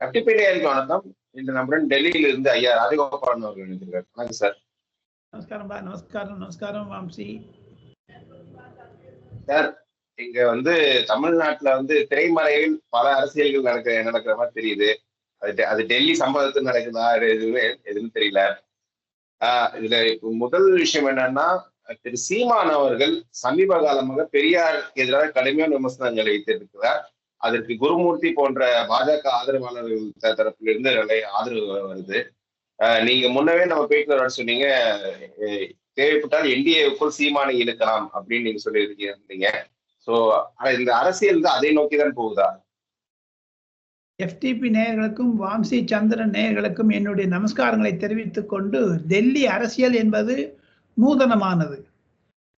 கட்டிப்பேட்டையாருக்கு வணக்கம் இன்று நம்முடன் டெல்லியில இருந்து ஐயா ராஜகோபாலன் அவர்கள் இணைந்திருக்கார் வணக்கம் சார். நமஸ்காரம் பா நமஸ்காரம் நமஸ்காரம் வாம்சி சார் இங்க வந்து தமிழ்நாட்டுல வந்து திரைமறையில் பல அரசியல்கள் நடக்க நடக்கிற மாதிரி தெரியுது. அது அது டெல்லி சம்பவத்தில் நடக்குதா? எதுவுமே எதுவும் தெரியல. ஆஹ் இதுல இப்ப முதல் விஷயம் என்னன்னா திரு சீமான் அவர்கள் சமீப காலமாக பெரியாருக்கு எதிராக கடுமையான விமர்சனங்களை வைத்திருக்கிறார். அதற்கு குருமூர்த்தி போன்ற பாஜக ஆதரவாளர்கள் த- தரப்பிலிருந்து நிறைய ஆதரவு வருது. ஆஹ் நீங்க முன்னவே நம்ம பேட்டில் வர சொன்னீங்க தேவைப்பட்டால் என்டிஏவுக்குள் சீமானை இழுக்கலாம் அப்படின்னு நீங்க சொல்லி இருந்தீங்க சோ இந்த அரசியல் தான் அதை நோக்கி தான் போகுதா? எஃப்டிபி நேயர்களுக்கும் வாம்சி சந்திரன் நேயர்களுக்கும் என்னுடைய நமஸ்காரங்களை தெரிவித்துக் கொண்டு டெல்லி அரசியல் என்பது நூதனமானது.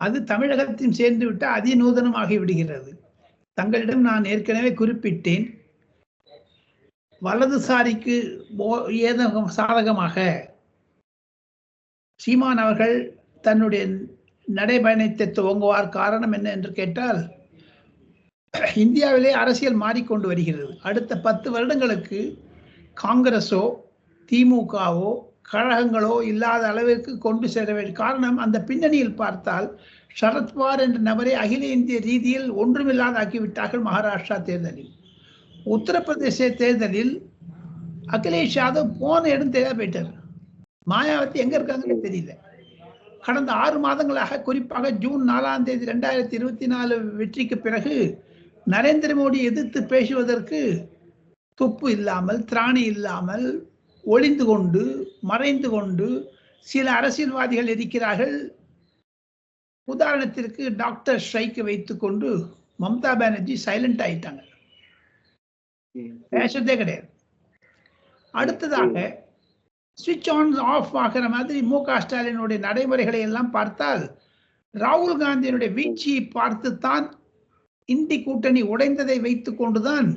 அது தமிழகத்தில் சேர்ந்து விட்டால் அதிநூதனமாகி விடுகிறது. தங்களிடம் நான் ஏற்கனவே குறிப்பிட்டேன். வலதுசாரிக்கு ஓ- ஏதோ சாதகமாக சீமான் அவர்கள் தன்னுடைய நடைபயணத்தை துவங்குவார் காரணம் என்ன என்று கேட்டால் இந்தியாவிலே அரசியல் மாறிக்கொண்டு வருகிறது. அடுத்த பத்து வருடங்களுக்கு காங்கிரஸோ திமுகவோ கழகங்களோ இல்லாத அளவிற்கு கொண்டு செல்ல வேண்டும். காரணம் அந்த பின்னணியில் பார்த்தால் சரத்வார் என்ற நபரை அகில இந்திய ரீதியில் ஒன்றுமில்லாத ஆக்கிவிட்டார்கள் மகாராஷ்டிரா தேர்தலில். உத்தரப்பிரதேச தேர்தலில் அகிலேஷ் யாதவ் போன இடம் தெரியாத போயிட்டார். மாயாவதி எங்க இருக்காங்கன்னு தெரியல. கடந்த ஆறு மாதங்களாக குறிப்பாக ஜூன் நாலாம் தேதி ரெண்டாயிரத்தி இருபத்தி நாலு வெற்றிக்கு பிறகு நரேந்திர மோடி எதிர்த்து பேசுவதற்கு துப்பு இல்லாமல் திராணி இல்லாமல் ஒளிந்து கொண்டு மறைந்து கொண்டு சில அரசியல்வாதிகள் இருக்கிறார்கள். உதாரணத்திற்கு டாக்டர் ஸ்ட்ரைக்கை வைத்துக்கொண்டு மம்தா பானர்ஜி சைலண்ட் ஆயிட்டாங்க. பேசுறதே கிடையாது. அடுத்ததாக சுவிட்ச் ஆன் ஆஃப் ஆகிற மாதிரி மு க ஸ்டாலினுடைய நடைமுறைகளை எல்லாம் பார்த்தால் ராகுல் காந்தியினுடைய வீழ்ச்சியை பார்த்துத்தான் இந்தி கூட்டணி உடைந்ததை வைத்து கொண்டுதான்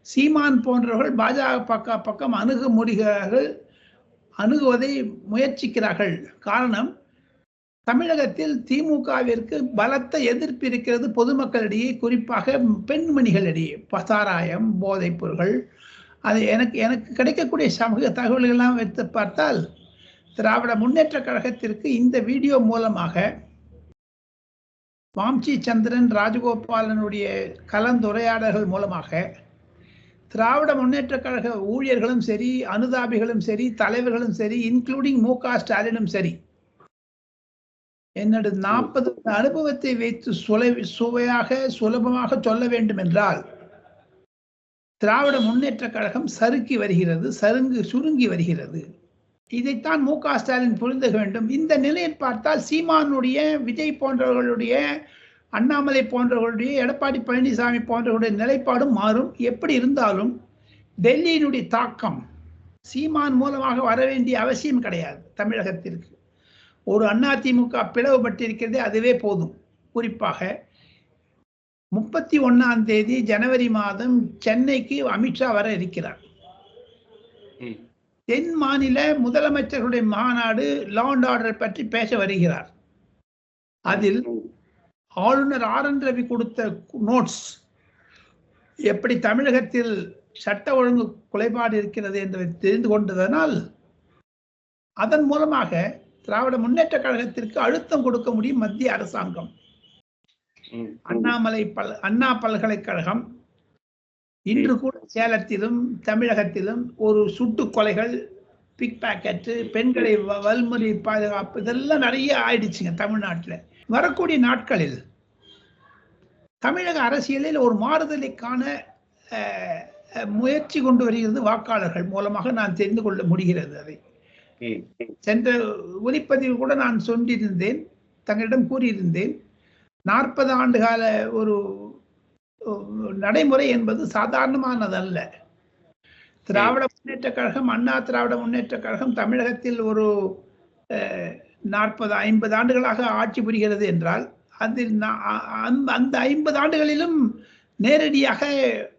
சீமான் போன்றவர்கள் பாஜக பக்க பக்கம் அணுக முடிகிறார்கள் அணுகுவதை முயற்சிக்கிறார்கள். காரணம் தமிழகத்தில் திமுகவிற்கு பலத்த எதிர்ப்பு இருக்கிறது பொதுமக்களிடையே குறிப்பாக பெண்மணிகளிடையே. பசாராயம் போதைப் பொருள்கள் அது எனக்கு எனக்கு கிடைக்கக்கூடிய சமூக தகவல்கள்லாம் வைத்து பார்த்தால் திராவிட முன்னேற்ற கழகத்திற்கு இந்த வீடியோ மூலமாக வாம்சி சந்திரன் ராஜகோபாலனுடைய கலந்துரையாடல்கள் மூலமாக திராவிட முன்னேற்ற கழக ஊழியர்களும் சரி அனுதாபிகளும் சரி தலைவர்களும் சரி இன்க்ளூடிங் மு க ஸ்டாலினும் சரி என்னோட நாற்பது அனுபவத்தை வைத்து சுலை சுவையாக சுலபமாக சொல்ல வேண்டும் என்றால் திராவிட முன்னேற்ற கழகம் சறுக்கி வருகிறது சருங்கு சுருங்கி வருகிறது. இதைத்தான் மு க ஸ்டாலின் புரிந்து வேண்டும். இந்த நிலையில் பார்த்தால் சீமானுடைய விஜய் போன்றவர்களுடைய அண்ணாமலை போன்றவர்களுடைய எடப்பாடி பழனிசாமி போன்றவர்களுடைய நிலைப்பாடும் மாறும். எப்படி இருந்தாலும் டெல்லியினுடைய தாக்கம் சீமான் மூலமாக வர வேண்டிய அவசியம் கிடையாது தமிழகத்திற்கு. ஒரு அதிமுக பிளவுபட்டிருக்கிறதே அதுவே போதும். குறிப்பாக முப்பத்தி ஒன்னாம் தேதி ஜனவரி மாதம் சென்னைக்கு அமித்ஷா வர இருக்கிறார். தென் மாநில முதலமைச்சர்களுடைய மாநாடு லா அண்ட் ஆர்டர் பற்றி பேச வருகிறார். அதில் ஆளுநர் ஆர் என் ரவி கொடுத்த நோட்ஸ் எப்படி தமிழகத்தில் சட்ட ஒழுங்கு குறைபாடு இருக்கிறது என்று தெரிந்து கொண்டதனால் அதன் மூலமாக திராவிட முன்னேற்ற கழகத்திற்கு அழுத்தம் கொடுக்க முடியும் மத்திய அரசாங்கம். அண்ணாமலை பல் அண்ணா பல்கலைக்கழகம் இன்று கூட சேலத்திலும் தமிழகத்திலும் ஒரு சுட்டு கொலைகள் பிக் பாக்கெட்டு பெண்களை வல்முறை பாதுகாப்பு இதெல்லாம் நிறைய ஆயிடுச்சுங்க தமிழ்நாட்டில் வரக்கூடிய நாட்களில் தமிழக அரசியலில் ஒரு மாறுதலை காண முயற்சி கொண்டு வருகிறது வாக்காளர்கள் மூலமாக நான் தெரிந்து கொள்ள முடிகிறது அதை. சென்ற ஒலிப்பதிவு கூட நான் சொல்லியிருந்தேன் தங்களிடம் கூறியிருந்தேன் நாற்பது ஆண்டு கால ஒரு நடைமுறை என்பது சாதாரணமானதல்ல. திராவிட முன்னேற்ற கழகம் அண்ணா திராவிட முன்னேற்ற கழகம் தமிழகத்தில் ஒரு நாற்பது ஐம்பது ஆண்டுகளாக ஆட்சி புரிகிறது என்றால் அதில் அந்த- அந்த ஐம்பது ஆண்டுகளிலும் நேரடியாக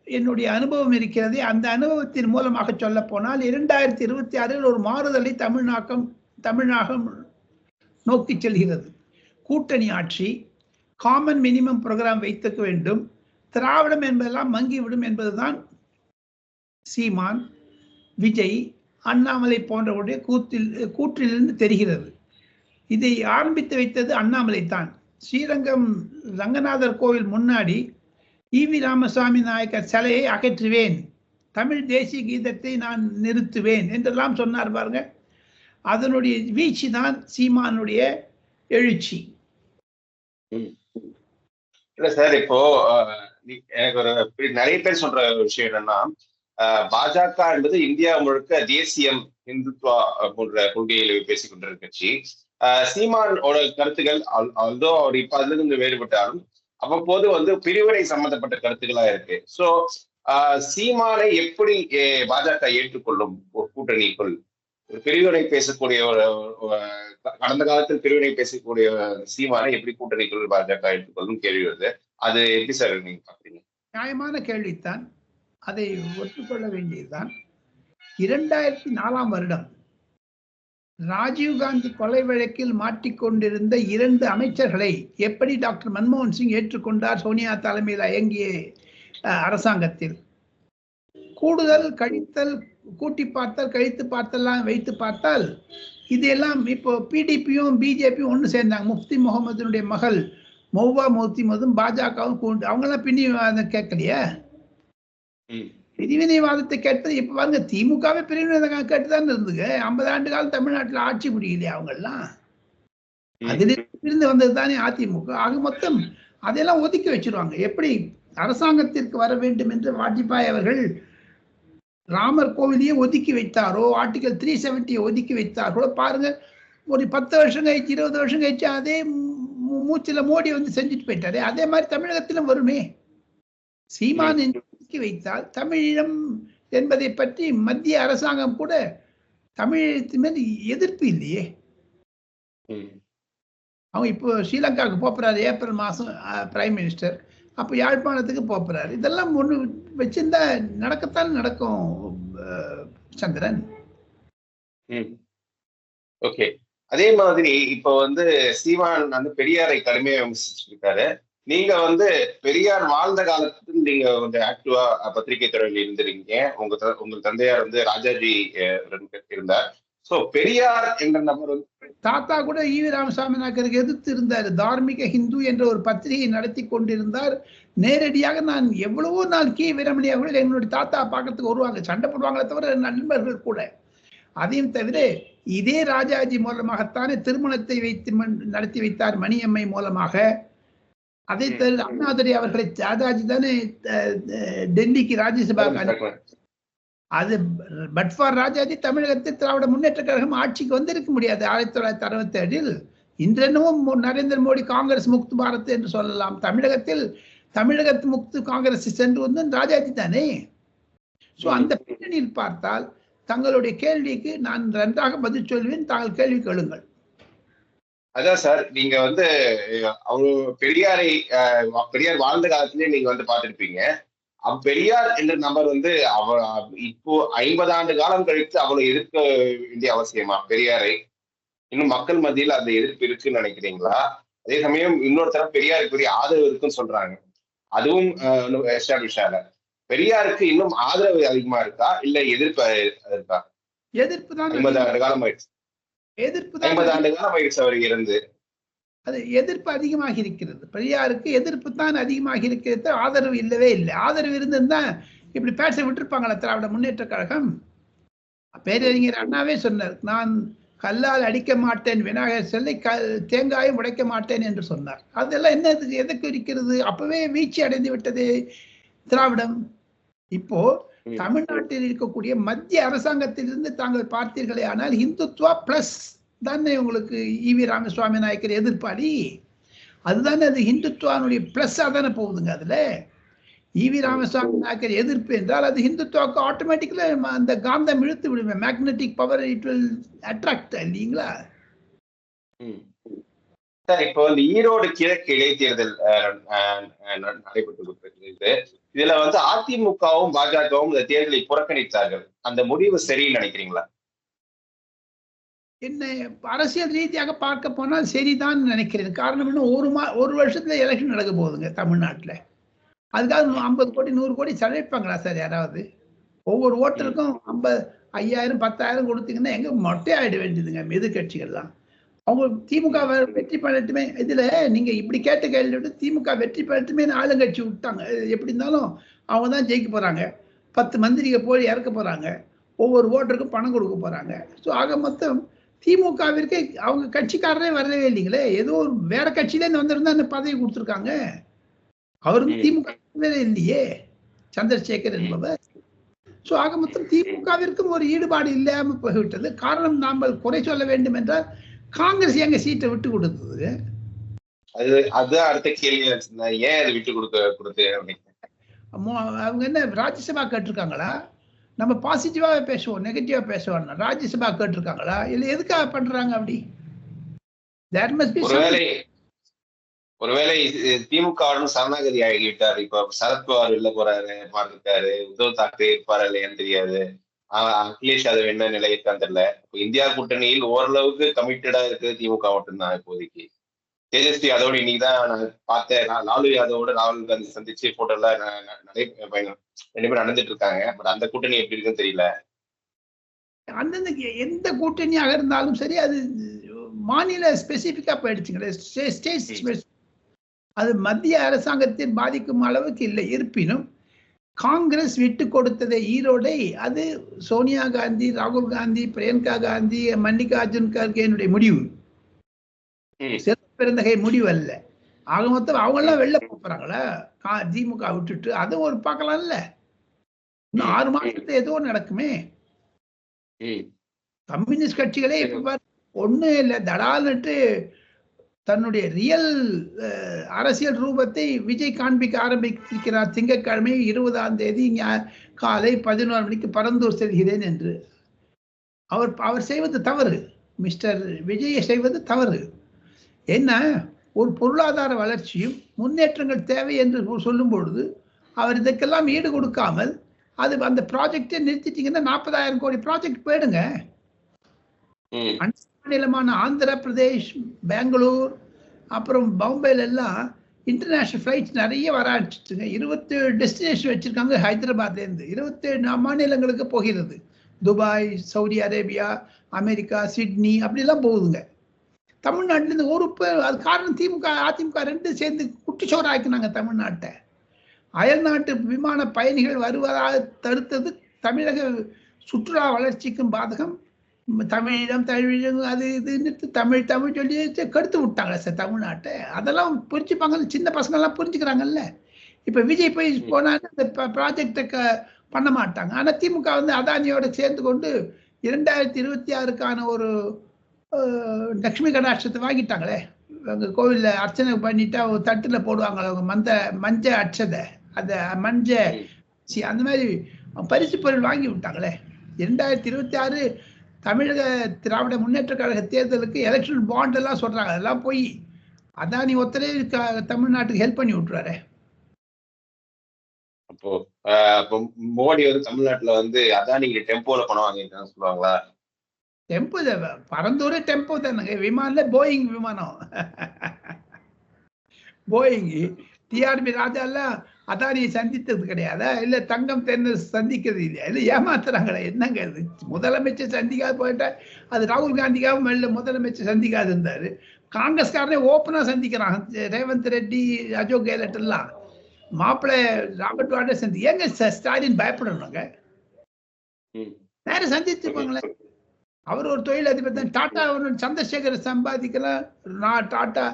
என்னுடைய அனுபவம் இருக்கிறது. அந்த அனுபவத்தின் மூலமாக சொல்ல போனால் இரண்டாயிரத்தி இருபத்தி ஆறில் ஒரு மாறுதலை தமிழ்நாக்கம் தமிழ்நாகம் நோக்கி செல்கிறது. கூட்டணி ஆட்சி காமன் மினிமம் ப்ரோக்ராம் வைத்துக்க வேண்டும். திராவிடம் என்பதெல்லாம் மங்கிவிடும் என்பதுதான் சீமான் விஜய் அண்ணாமலை போன்றவருடைய கூத்தில் கூற்றிலிருந்து தெரிகிறது. இதை ஆரம்பித்து வைத்தது அண்ணாமலை தான் ஸ்ரீரங்கம் ரங்கநாதர் கோவில் முன்னாடி வி ராமசாமி நாயக்கர் சிலையை அகற்றுவேன். தமிழ் தேசிய கீதத்தை நான் நிறுத்துவேன் என்றெல்லாம் சொன்னார் பாருங்க. அதனுடைய வீழ்ச்சி தான் சீமானுடைய எழுச்சி. இல்ல சார் இப்போ எனக்கு ஒரு நிறைய பேர் சொல்ற விஷயம் என்னன்னா பாஜக என்பது இந்தியா முழுக்க தேசியம் இந்துத்வா போன்ற கொள்கையில் பேசிக் கொண்டிருக்க கட்சி. அஹ், சீமானோட கருத்துக்கள் அல்தோ அவர் இப்ப அதுல இருந்து வேறுபட்டாலும் அவ்வப்போது வந்து பிரிவினை சம்பந்தப்பட்ட கருத்துக்களா இருக்கு. சோ சீமானை எப்படி பாஜக ஏற்றுக்கொள்ளும்? ஒரு கூட்டணிக்குள். பிரிவினை பேசக்கூடிய ஒரு கடந்த காலத்தில் பிரிவினை பேசக்கூடிய சீமானை எப்படி கூட்டணிக்குள் பாஜக ஏற்றுக்கொள்ளும் கேள்வி வருது. அது எப்படி சார் நீங்க பாக்குறீங்க நியாயமான கேள்வித்தான் அதை ஒத்துக்கொள்ள வேண்டியதுதான். இரண்டாயிரத்தி நாலாம் வருடம் ராஜீவ்காந்தி கொலை வழக்கில் மாட்டிக்கொண்டிருந்த இரண்டு அமைச்சர்களை எப்படி டாக்டர் மன்மோகன் சிங் ஏற்றுக்கொண்டார் சோனியா தலைமையில் இயங்கிய அரசாங்கத்தில்? கூடுதல் கழித்தல் கூட்டி பார்த்தல் கழித்து பார்த்தெல்லாம் வைத்து பார்த்தால் இதெல்லாம் இப்போ பிடிபியும் பிஜேபியும் ஒன்று சேர்ந்தாங்க. முஃப்தி முகமதுனுடைய மகள் மௌவா முஃப்தி மதும் பாஜகவும் கூண்டு அவங்களாம் பின்னி கேட்கலையே கேட்கலையா? பிரிவினைவாதத்தை கேட்டது இப்ப பாருங்க திமுகவே பிரிவினைவாதம் கேட்டுதான் இருந்துங்க ஐம்பது ஆண்டு காலம் தமிழ்நாட்டுல ஆட்சி முடியலையா அவங்கெல்லாம். ம். அதில் இருந்து வந்தது தானே அதிமுக. ஆக மொத்தம் அதையெல்லாம் ஒதுக்கி வச்சிருவாங்க. எப்படி அரசாங்கத்திற்கு வர வேண்டும் என்று வாஜ்பாய் அவர்கள் ராமர் கோவிலையே ஒதுக்கி வைத்தாரோ ஆர்டிகல் த்ரீ செவன்ட்டியை ஒதுக்கி வைத்தார்களோ பாருங்க ஒரு பத்து வருஷம் கழிச்சு இருபது வருஷம் கழிச்சு அதே மூச்சுல மோடி வந்து செஞ்சுட்டு போயிட்டாரு. அதே மாதிரி தமிழகத்திலும் வருமே. சீமான் ஒதுக்கி வைத்தால் தமிழீழம் என்பதை பற்றி மத்திய அரசாங்கம் கூட தமிழீழத்து மேல் எதிர்ப்பு இல்லையே. அவங்க இப்போ ஸ்ரீலங்காவுக்கு போகிறாரு ஏப்ரல் மாதம் பிரைம் மினிஸ்டர். அப்போ யாழ்ப்பாணத்துக்கு போகிறாரு இதெல்லாம் ஒன்று வச்சிருந்தா நடக்கத்தான் நடக்கும் சந்திரன். ஓகே. அதே மாதிரி இப்போ வந்து சீமான் வந்து பெரியாரை கடுமையா விமர்சிச்சிருக்காரு. நீங்க வந்து பெரியார் வாழ்ந்த காலத்துல நீங்க கொஞ்சம் ஆக்டிவா பத்திரிகை துறையில் இருந்திருக்கீங்க. உங்க உங்க தந்தையார் வந்து ராஜாஜி இருந்தார். சோ பெரியார் என்ற நபர் வந்து தாத்தா கூட ஈவி ராமசாமி நாயக்கருக்கு எதிர்த்து இருந்தார். தார்மீக ஹிந்து என்ற ஒரு பத்திரிகை நடத்தி கொண்டிருந்தார். நேரடியாக நான் எவ்வளவோ நாள் கே வீரமணி அவர்கள் என்னுடைய தாத்தா பார்க்கறதுக்கு வருவாங்க. சண்டை போடுவாங்களே தவிர நண்பர்கள் கூட. அதையும் தவிர இதே ராஜாஜி மூலமாகத்தானே திருமணத்தை வைத்து மண்- நடத்தி வைத்தார் மணியம்மை மூலமாக. அதை அண்ணாதுரை அவர்களை ராஜாஜி தானே டெல்லிக்கு ராஜ்யசபா அது பட் ஃபார் ராஜாஜி தமிழகத்தில் திராவிட முன்னேற்ற கழகம் ஆட்சிக்கு வந்திருக்க முடியாது. ஆயிரத்தி தொள்ளாயிரத்தி அறுபத்தி ஏழில் இன்றென்னவும் நரேந்திர மோடி காங்கிரஸ் முக்து பாரத் என்று சொல்லலாம். தமிழகத்தில் தமிழகத்து முக்து காங்கிரஸ் சென்று வந்து ராஜாஜி தானே. ஸோ அந்த பின்னணியில் பார்த்தால் தங்களுடைய கேள்விக்கு நான் நன்றாக பதில் சொல்வேன். தாங்கள் கேள்வி கேளுங்கள். அதான் சார் நீங்க வந்து அவரு பெரியாரை பெரியார் வாழ்ந்த காலத்திலேயே நீங்க வந்து பார்த்திருப்பீங்க. பெரியார் என்ற நபர் வந்து அவ இப்போ ஐம்பது ஆண்டு காலம் கழித்து அவளை எதிர்க்க வேண்டிய அவசியமா பெரியாரை? இன்னும் மக்கள் மத்தியில் அந்த எதிர்ப்பு இருக்குன்னு நினைக்கிறீங்களா? அதே சமயம் இன்னொரு தரம் பெரியாருக்கு பெரிய ஆதரவு இருக்குன்னு சொல்றாங்க. அதுவும் எஸ்டாப்ளிஷ் ஆகல பெரியாருக்கு இன்னும் ஆதரவு அதிகமா இருக்கா? இல்ல எதிர்ப்பு இருக்கா? எதிர்ப்பு தான் ஐம்பது ஆண்டு காலம் ஆயிடுச்சு. எதிர்ப்பு ஐம்பது அவர் அது எதிர்ப்பு அதிகமாக இருக்கிறது. பெரியாருக்கு எதிர்ப்பு தான் அதிகமாக இருக்கிறது ஆதரவு இல்லவே இல்லை. ஆதரவு இருந்திருந்தா இப்படி பேச விட்டுருப்பாங்களா திராவிட முன்னேற்ற கழகம். பேரறிஞர் அண்ணாவே சொன்னார் நான் கல்லால் அடிக்க மாட்டேன் விநாயகர் செல்லை க தேங்காயும் உடைக்க மாட்டேன் என்று சொன்னார். அதெல்லாம் என்ன? எதுக்கு இருக்கிறது? அப்பவே வீழ்ச்சி அடைந்து விட்டது திராவிடம். இப்போ. தமிழ்நாட்டில் இருக்கக்கூடிய மத்திய அரசாங்கத்திலிருந்து தாங்கள் பார்த்தீர்களே ஆனால் இந்துத்வா பிளஸ் தானே உங்களுக்கு ஈவி ராமசுவாமி நாயக்கர் எதிர்ப்பாளி அதுதானே அது ஹிந்துத்வானுடைய பிளஸ்ஸாக தானே போகுதுங்க அதுல? ஈவி ராமசுவாமி நாயக்கர் எதிர்ப்பு என்றால் அது ஹிந்துத்வாவுக்கு ஆட்டோமேட்டிக்கலா அந்த காந்தம் இழுத்து விடுமே. Magnetic power it will attract இல்லைங்களா. சார் இப்போ வந்து ஈரோடு கிழக்கு இடைத்தேர்தல் நடைபெற்று இதுல வந்து அதிமுகவும் பாஜகவும் இந்த தேர்தலை புறக்கணித்தார்கள். அந்த முடிவு சரின்னு நினைக்கிறீங்களா? என்ன அரசியல் ரீதியாக பார்க்க போனால் சரிதான் நினைக்கிறேன். காரணம் இன்னும் ஒரு மா ஒரு வருஷத்துல எலெக்ஷன் நடக்க போகுதுங்க தமிழ்நாட்டுல. அதுக்காக ஐம்பது கோடி நூறு கோடி செலவிப்பாங்களா சார் யாராவது? ஒவ்வொரு ஓட்டருக்கும் ஐம்பது ஐயாயிரம் பத்தாயிரம் கொடுத்தீங்கன்னா எங்க மொட்டை ஆயிட வேண்டியதுங்க மெது கட்சிகள் தான் அவங்க திமுக வெற்றி பெறட்டுமே. இதுல நீங்க இப்படி கேட்ட கேள்வி விட திமுக வெற்றி பெறட்டுமே ஆளுங்கட்சி விட்டாங்க. எப்படி இருந்தாலும் அவங்க தான் ஜெயிக்க போறாங்க. பத்து மந்திரிக போய் இறக்க போறாங்க. ஒவ்வொரு ஓட்டருக்கும் பணம் கொடுக்க போறாங்க. ஸோ ஆக மொத்தம் திமுகவிற்கு அவங்க கட்சிக்காரரே வரவே இல்லைங்களே. ஏதோ ஒரு வேற கட்சியில இருந்து வந்திருந்தா அந்த பதவி கொடுத்துருக்காங்க. அவர் ம். திமுக இல்லையே. சந்திரசேகர் என்பவர். ஸோ ஆக மொத்தம் திமுகவிற்கும் ஒரு ஈடுபாடு இல்லாம போய்விட்டது. காரணம் நாம் குறை சொல்ல வேண்டும் என்றால் காங்கிரஸ் எங்க சீட்டை விட்டு கொடுத்தது? அது அதுதான் அடுத்த கேள்வி ஏன் அது விட்டு கொடுக்க கொடுத்து அவங்க என்ன ராஜ்யசபா கேட்டிருக்காங்களா? நம்ம பாசிட்டிவாவே பேசுவோம் நெகட்டிவா பேசுவோம் ராஜ்யசபா கேட்டிருக்காங்களா? இல்ல எதுக்காக பண்றாங்க அப்படி? தேர் மஸ்ட் பி ஒருவேளை ஒருவேளை இது திமுக வுடன் சரணாகதி ஆகிவிட்டார். இப்ப சரத்பவார் வெளில போறாரு இருக்காரு உத்தவ் தாக்கரே இருப்பாரா இல்லையான்னு தெரியாது. அகிலேஷ் அது என்ன நிலை இருக்கான்னு தெரியல இந்தியா கூட்டணியில் ஓரளவுக்கு கமிட்டடா இருக்கு திமுக மட்டும்தான் இப்போதைக்கு. தேஜஸ்வி யாதவோட இன்னைக்கு தான் நான் பார்த்தேன். லாலு யாதவோட ராகுல் காந்தி சந்திச்சு போட்டோ எல்லாம் ந- ந- நடை பயணம் ரெண்டு பேரும் நடந்துட்டு இருக்காங்க. பட் அந்த கூட்டணி எப்படி இருக்குன்னு தெரியல. அந்தந்த எந்த கூட்டணியாக இருந்தாலும் சரி அது மாநில ஸ்பெசிஃபிக்கா போயிடுச்சுங்களே. ஸ்டேட் அது மத்திய அரசாங்கத்தில் பாதிக்கும் அளவுக்கு இல்லை. இருப்பினும் காங்கிரஸ் விட்டு கொடுத்ததை ஈரோடை அது சோனியா காந்தி ராகுல் காந்தி பிரியங்கா காந்தி மல்லிகார்ஜுன் கர்கேனுடைய முடிவு. சிறப்பு பெருந்தகை முடிவு அல்ல ஆக மொத்தம் அவங்க எல்லாம் வெளில போறாங்களா? திமுக விட்டுட்டு அதை ஒரு பார்க்கலாம்ல. இன்னும் ஆறு மாசத்துல ஏதோ நடக்குமே. கம்யூனிஸ்ட் கட்சிகளே இப்ப பாரு ஒண்ணு இல்ல தடால்னுட்டு தன்னுடைய ரியல் அரசியல் ரூபத்தை விஜய் காண்பிக்க ஆரம்பிக்கிறார் திங்கட்கிழமை இருபதாம் தேதி காலை பதினோரு மணிக்கு பரந்தூர் செல்கிறேன் என்று. அவர் அவர் செய்வது தவறு. மிஸ்டர் விஜய் செய்வது தவறு. என்ன? ஒரு பொருளாதார வளர்ச்சியும் முன்னேற்றங்கள் தேவை என்று சொல்லும் பொழுது அவர் இதுக்கெல்லாம் ஈடு கொடுக்காமல் அது அந்த ப்ராஜெக்டை நிறுத்திட்டீங்கன்னா நாற்பதாயிரம் கோடி ப்ராஜெக்ட் போயிடுங்க. மாநிலமான ஆந்திர பிரதேஷ் பெங்களூர் அப்புறம் பாம்பேல எல்லாம் இன்டர்நேஷ்னல் ஃப்ளைட்ஸ் நிறைய வர ஆரம்பிச்சிட்டுங்க இருபத்தேழு டெஸ்டினேஷன் வச்சுருக்காங்க ஹைதராபாத்லேருந்து இருபத்தேழு மாநிலங்களுக்கு போகிறது. Dubai Saudi Arabia America Sydney அப்படிலாம் போகுதுங்க. தமிழ்நாட்டிலேருந்து ஒரு பேர் அது காரணம் திமுக அதிமுக ரெண்டும் சேர்ந்து குட்டிச்சோறு ஆக்கினாங்க தமிழ்நாட்டை. அயல்நாட்டு விமான பயணிகள் வருவதாக தடுத்தது தமிழக சுற்றுலா வளர்ச்சிக்கும் பாதகம். ம், தமிழீழம் தமிழீழம் அது இதுன்னு தமிழ் தமிழ் சொல்லி கெடுத்து விட்டாங்க சார் தமிழ்நாட்டை. அதெல்லாம் புரிஞ்சுப்பாங்க. சின்ன பசங்கெல்லாம் புரிஞ்சுக்கிறாங்கல்ல. இப்போ விஜய் போய் போனாலும் இந்த ப்ராஜெக்டை க பண்ண மாட்டாங்க. ஆனால் திமுக வந்து அதானியோட சேர்ந்து கொண்டு இரண்டாயிரத்தி இருபத்தி ஆறுக்கான ஒரு லக்ஷ்மி கடாட்சத்தை வாங்கிட்டாங்களே. அங்கே கோவிலில் அர்ச்சனை பண்ணிட்டா ஒரு தட்டில் போடுவாங்க அவங்க மந்த மஞ்ச அட்சதை. அந்த மஞ்ச சி அந்த மாதிரி பரிசு பொருள் வாங்கி விட்டாங்களே. இரண்டாயிரத்தி இருபத்தி ஆறு தமிழக திராவிட முன்னேற்ற கழக தேர்தலுக்கு எலெக்ஷன் பாண்ட் எல்லாம் சொல்றாங்க. அதெல்லாம் போய் அதானி ஒத்தரே க- தமிழ்நாட்டுக்கு ஹெல்ப் பண்ணி விட்டுறாரு. அப்போ அப்போ மோடி வந்து தமிழ்நாட்டுல வந்து அதான் நீங்க டெம்போல பணம் வாங்கியிருக்காங்க சொல்லுவாங்களா? டெம்போ பரந்தூரே டெம்போ தானுங்க. விமானல போயிங் விமானம். போயிங். டிஆர்பி ராஜா எல்லாம் அதானியை சந்தித்தது கிடையாதா? இல்ல தங்கம் தென்ன சந்திக்கிறது இல்லையா? இல்ல ஏமாத்துறாங்களே? என்னங்க இது? முதலமைச்சர் சந்திக்காது போயிட்டா அது ராகுல் காந்திக்காகவும் மெல்ல முதலமைச்சர் சந்திக்காது இருந்தாரு. காங்கிரஸ்காரனே ஓப்பனா சந்திக்கிறான். ரேவந்த் ரெட்டி அசோக் கெஹ்லட் எல்லாம். மாப்பிள்ளை ராபர்ட் வாட்டே சந்தி. ஏங்க ஸ்டாலின் பயப்படணுங்க? ம். நேரம் சந்திச்சுப்பாங்களேன் அவர் ஒரு தொழில் அதிபர் தான். டாடா ஒரு சந்திரசேகர் சம்பாதிக்கலாம். நான் டாடா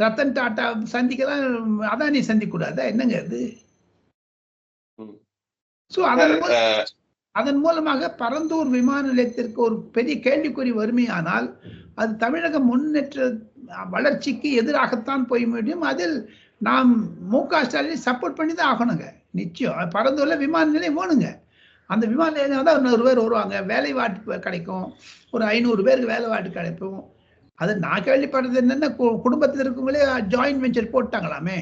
ரத்தன் டாடா சந்திக்கலாம் அதானி சந்திக்கூடாதா? என்னங்க ம். ஸோ அதன் அதன் மூலமாக பரந்தூர் விமான நிலையத்திற்கு ஒரு பெரிய கேள்விக்குறி வறுமையானால் அது தமிழக முன்னேற்ற வளர்ச்சிக்கு எதிராகத்தான் போய் முடியும். அதில் நாம் மு க ஸ்டாலினை சப்போர்ட் பண்ணி தான் ஆகணுங்க. நிச்சயம். பரந்தூர்ல விமான நிலையம் வேணுங்க. அந்த விமான நிலையம் தான் நூறு பேர் வருவாங்க. வேலை வாய்ப்பு கிடைக்கும். ஒரு ஐநூறு பேருக்கு வேலை வாய்ப்பு கிடைக்கும். அது நான் கேள்விப்படுறது என்னென்னா கு- குடும்பத்தில் இருக்கவங்களே ஜாயின்ட் வெஞ்சர் போட்டாங்களாமே.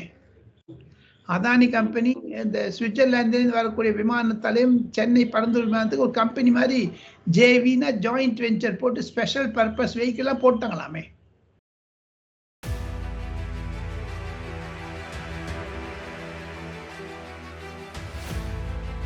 அதானி கம்பெனி இந்த சுவிட்சர்லாந்துலேருந்து வரக்கூடிய விமானத்தாலையும் சென்னை பறந்து விமானத்துக்கு ஒரு கம்பெனி மாதிரி ஜேவினா ஜாயிண்ட் வெஞ்சர் போட்டு ஸ்பெஷல் பர்பஸ் வெஹிக்கிளாக போட்டாங்களாமே.